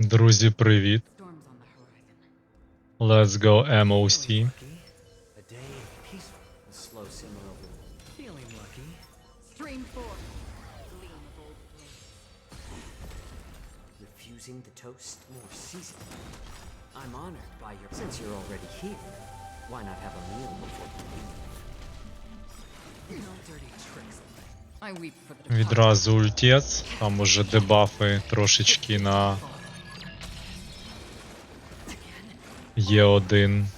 Друзі, привіт. Storms on the horizon. Let's go MOC. A day peaceful and slow simmer over. Feeling lucky. Stream forth. Gleam of old flame. Refusing the toast more seasoned. I'm honored by your. Since you're already here, why not have a meal before you leave? No dirty tricks. I weep for the departed. Відразу ультец. Там уже дебафи трошечки на є один.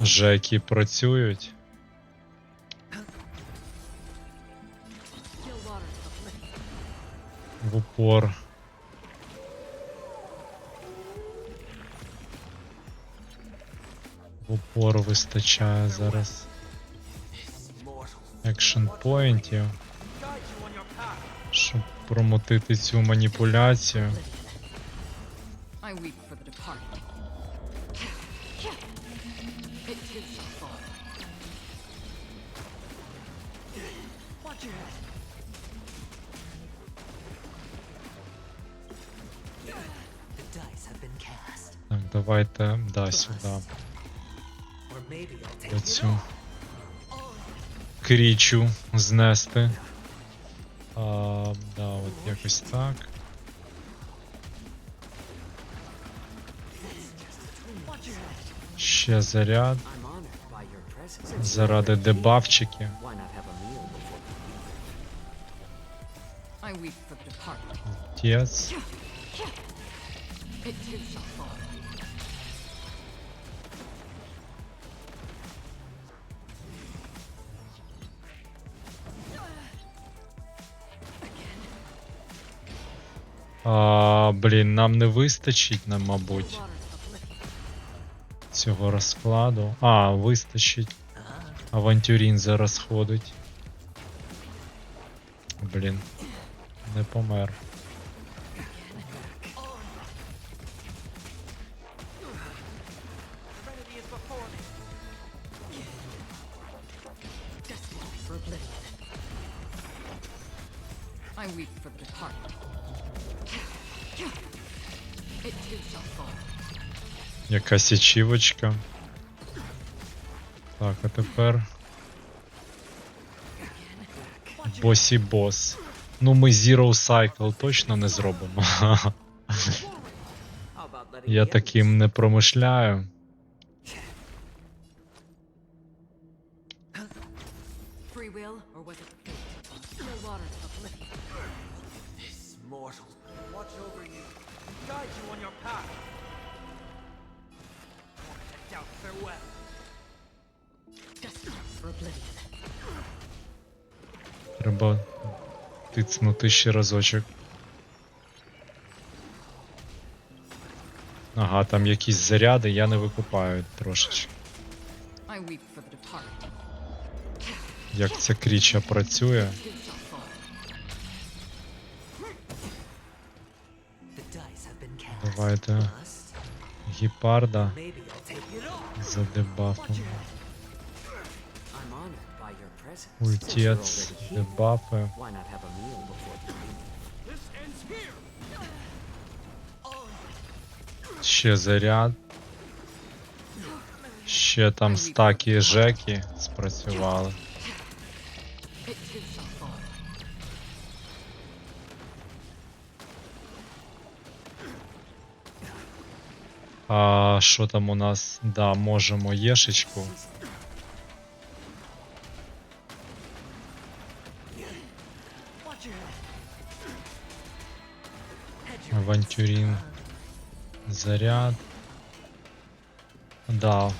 Жеки працюють. В упор. В упор вистачає зараз. Екшн поінтів. Щоб промотити цю маніпуляцію. I weep for the departed. It too shall fall. The dice have been cast. Так, давайте да, сюди. Or maybe I'll take Оцю крічу знести. А, да, от якось так. Тец. It too shall fall. А, блін, нам не вистачить, нам, мабуть. Цього розкладу. А, вистачить. Авантюрін зараз ходить. Блін. Не помер. Якась ачівочка. Так, а тепер. Босі бос. Ну ми Zero Cycle точно не зробимо. Я таким не промишляю. Треба тицнути ще разочок. Ага, там якісь заряди, я не викупаю трошечки. Як ця кріча працює. It shall fall. Ends here. Ще заряд. Ще там стаки жеки спрацювали. А що там у нас? Да, можемо єшечку. Авантюрін. Заряд. Да.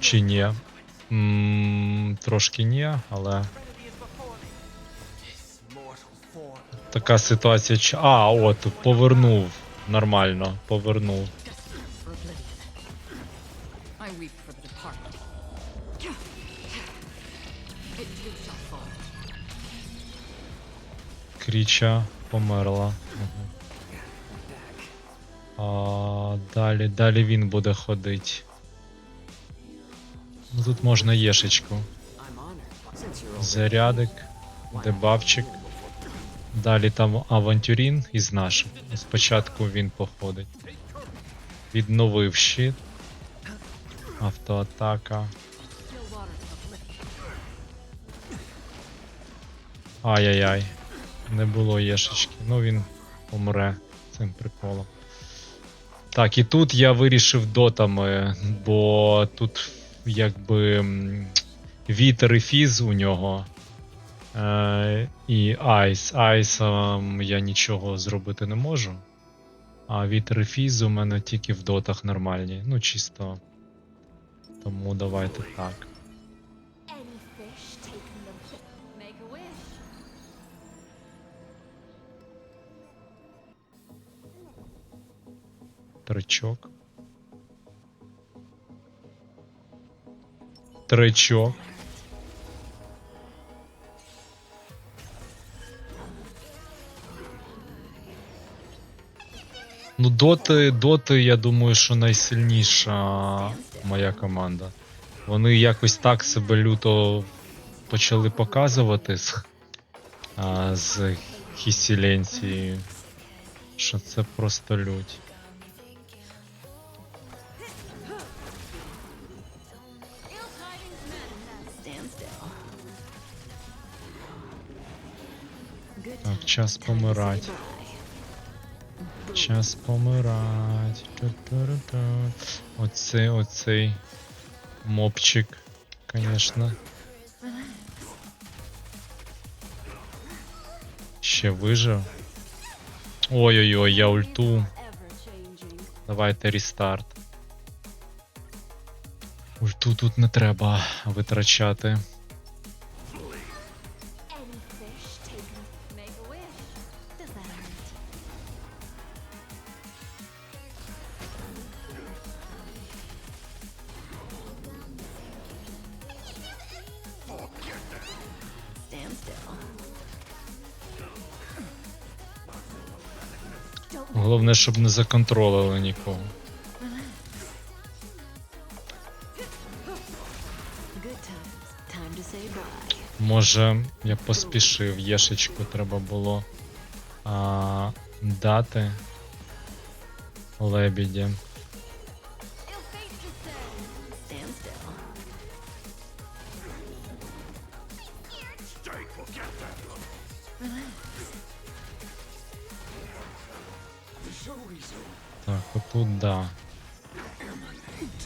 Чи ні? м трошки ні, але така ситуація. А, от, повернув. Нормально, повернув. Кріча померла. А, далі, далі він буде ходити. Ну, тут можна єшечку. Зарядик, leave? Далі там авантюрін із наших. Спочатку він походить. Відновив щит. Автоатака. Ай-яй-яй. Не було єшечки. Ну він помре цим приколом. Так, і тут я вирішив дотами, бо тут якби вітер і фіз у нього. Е, і айс. Айсом я нічого зробити не можу. А вітер і фіз у мене тільки в дотах нормальні. Ну, чисто. Тому давайте так. Тричок. Тричок. Ну, доти, доти, я думаю, що найсильніша моя команда. Вони якось так себе люто почали показувати з, а, з Хісіленцією, що це просто лють. Так, час помирать. Час. Ту-ту-ру-ту. Оцей, оцей мопчик, конечно. Ще вижив. Ой-ой-ой, я ульту. Давайте рестарт. Ульту тут не треба витрачати. Головне, щоб не законтролили нікого. Може, я поспішив, єшечку треба було а, дати лебіді. Да.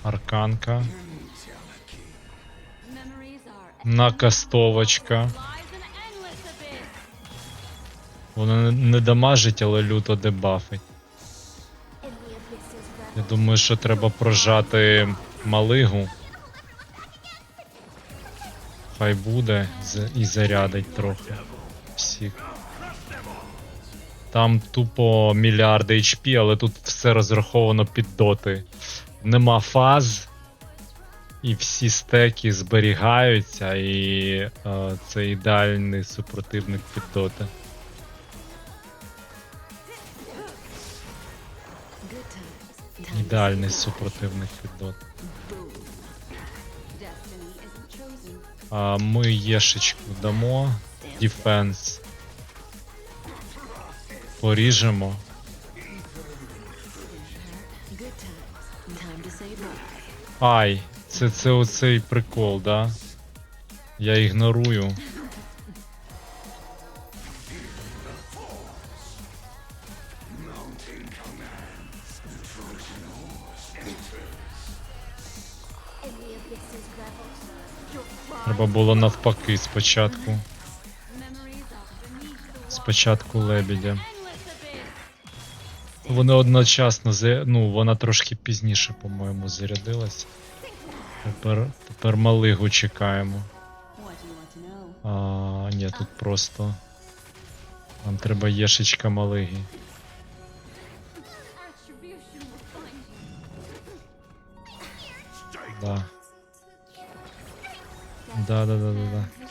Арканка. Накастовочка. Вона не- дамажить, але люто дебафить. Я думаю, що треба прожати малигу. Хай буде і зарядить трохи всіх. Там тупо мільярди HP, але тут все розраховано під доти. Нема фаз, і всі стеки зберігаються, і е, це ідеальний супротивник під доти. Ідеальний супротивник під доти. А ми єшечку дамо. Дефенс. Поріжемо. Ай, це, це оцей прикол, да? Я ігнорую. Треба було навпаки спочатку. Спочатку лебідя. Вони одночасно ну, вона трошки пізніше, по-моєму, зарядилась. Тепер, тепер малигу чекаємо. А, ні, тут просто. Нам треба єшечка малиги. Да. Да, да, да, да, да.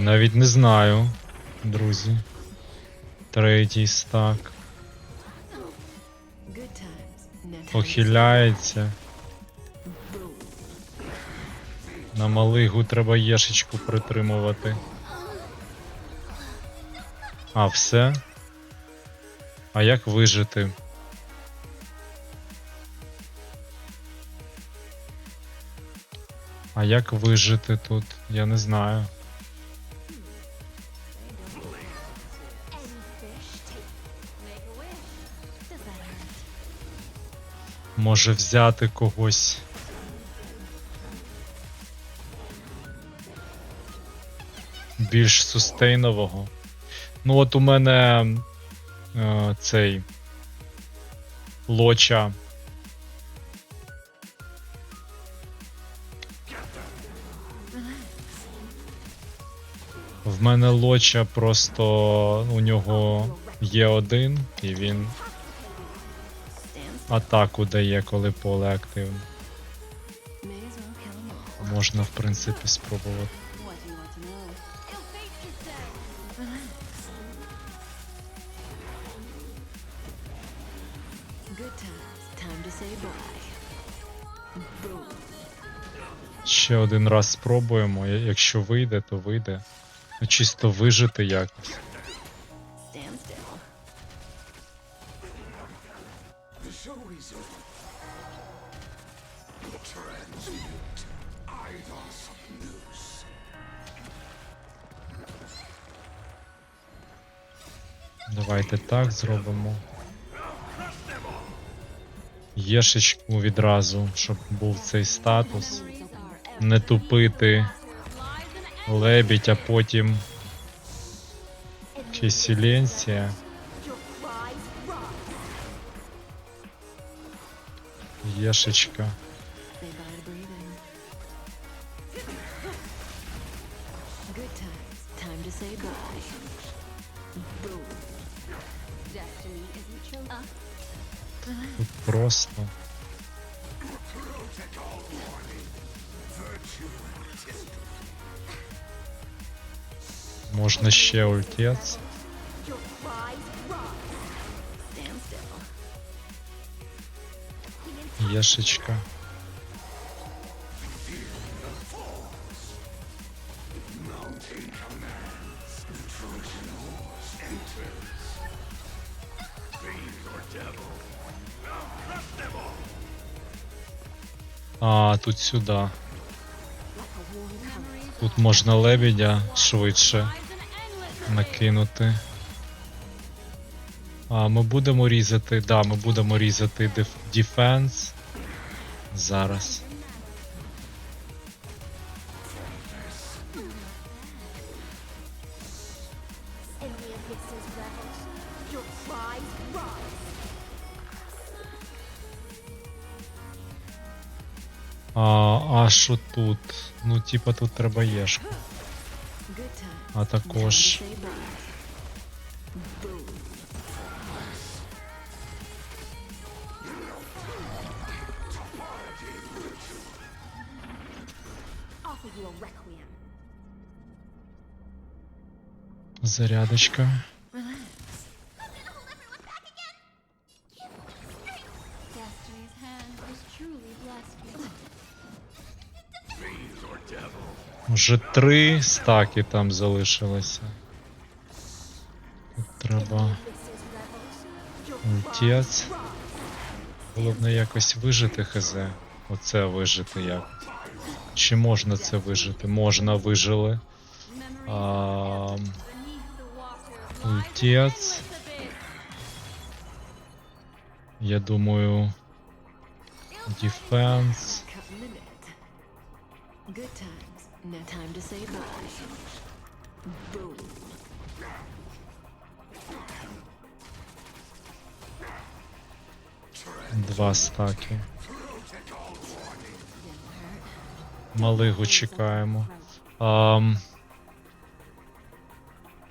Навіть не знаю, друзі. Третій стак. Похиляється. На малигу треба єшечку притримувати. А, все? А як вижити? А як вижити тут? Я не знаю. Може взяти когось. Більш сустейнового. Ну, от у мене е, цей лоча. В мене лоча просто у нього є один, і він атаку дає, коли поле активне. Можна, в принципі, спробувати. Ще один раз спробуємо. Якщо вийде, то вийде. Ну, Чисто вижити якось. Over. Transmute Eidos News. Давайте так зробимо. Єшечку відразу, щоб був цей статус. Не тупити лебідь, а потім Кісіленція. Your chosen. Тут просто. Можна ще ультець. Єшечка. А, тут сюди. Тут можна лебедя швидше накинути. А, ми будемо різати. Да, ми будемо різати деф- дефенс. Зараз. In the abyss's revels. Your cries rise. А, а що тут? Ну, типа тут треба єшку. Good times. А Time також. Зарядочка. Вже три стаки там залишилося. Тут треба ультець. Головне якось вижити хз. Оце вижити як. Чи можна це вижити? Можна вижили. А, ультець. Я думаю. Дефенс. Два стаки. Малигу чекаємо. Ам...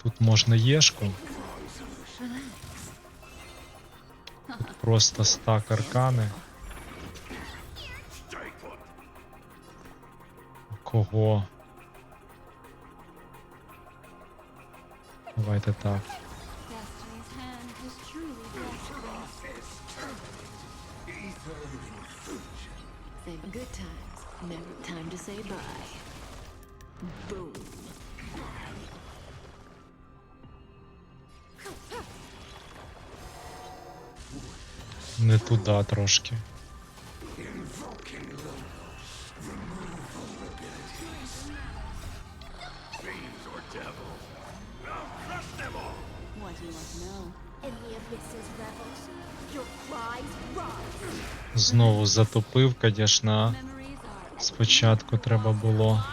Тут можна єшку. Тут просто стак аркани. Кого? Давайте так. Good times. Never time to say bye. Boom. Your cries rise. Знову затопив, are Спочатку треба було.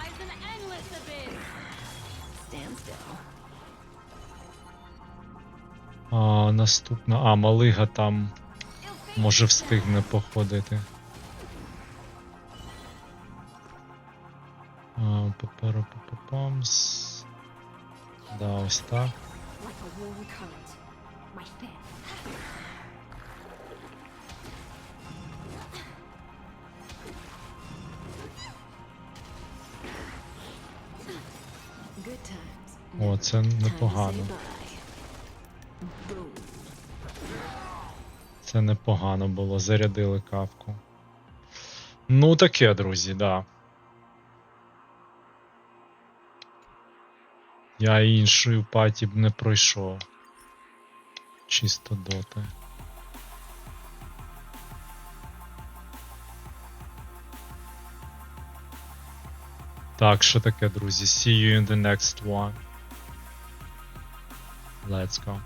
А, наступна. А, малига там може встигне походити. А, папарапапапамс. Да, ось так. О, це непогано. Це непогано було, зарядили кавку. Ну, таке, друзі, да. Я іншою паті б не пройшов. Чисто доти. Так, що таке, друзі? See you in the next one. Let's go.